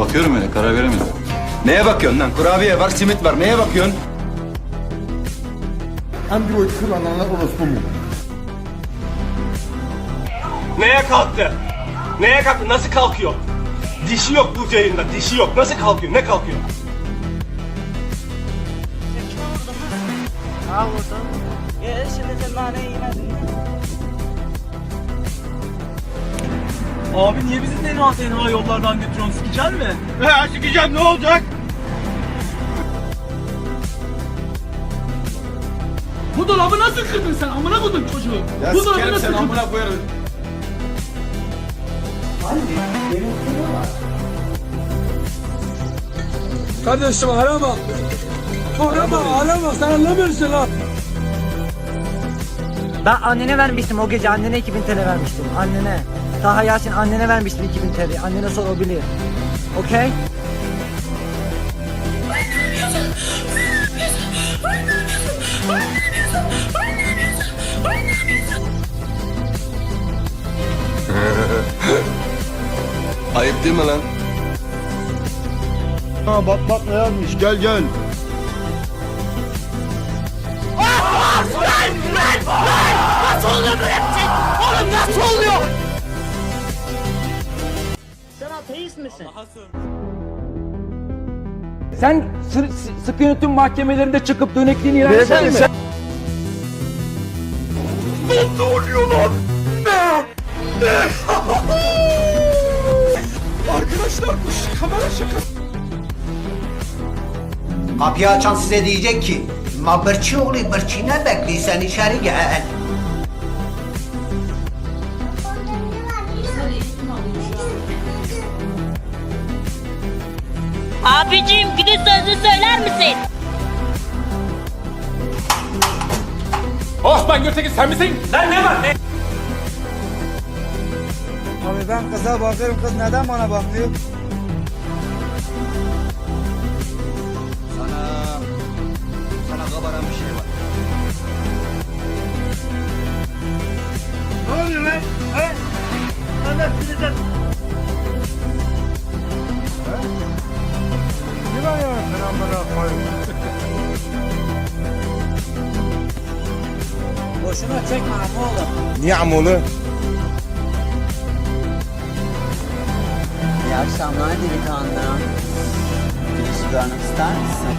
Bakıyorum öyle karar veremedim. Neye bakıyorsun lan? Kurabiye var, simit var. Neye bakıyorsun? Android kullananlar orospu mu? Neye kalktı? Neye kalktı? Nasıl kalkıyor? Dişi yok bu yayında. Dişi yok. Nasıl kalkıyor? Ne kalkıyor? Ha vurdum. Ya şimdi sen naneyi yemedin Abi niye bizi tenha tenha yollardan götürüyorsun? Sikecen mi? He sikeceğim ne olacak? Bu dolabı nasıl kırdın sen? Amına koydun çocuğu. Bu dolabı nasıl kırdın? koyarım. Kardeşim arama. Arama arama sen anlamıyorsun lan. Ben annene vermiştim o gece annene 2000 TL vermiştim annene. Taha Yasin annene vermiştim 2000 TL. Annene sor o bilir. Okey? Ayıp değil mi lan? Ha bak bak ne yazmış gel gel. Sen ateist misin? Sen sı- sı- sıkı yönetim mahkemelerinde çıkıp dönekliğini ilan etsen mi? Kapıyı açan size diyecek ki Ma bırçı oğlu bırçı ne bekliyorsun? İçeri gel. Abicim günün sözünü söyler misin? Osman Gürtekin sen misin? Lan ne var? Ne? Abi ben kıza bakıyorum kız neden bana bakmıyor? Sana... Sana kabaran bir şey var. Ne oluyor lan? He? Allah sileceğim. Amına koyayım. Boşuna çekme ama oğlum. Niye amolu? İyi akşamlar delikanlı. Bir görmek ister misin?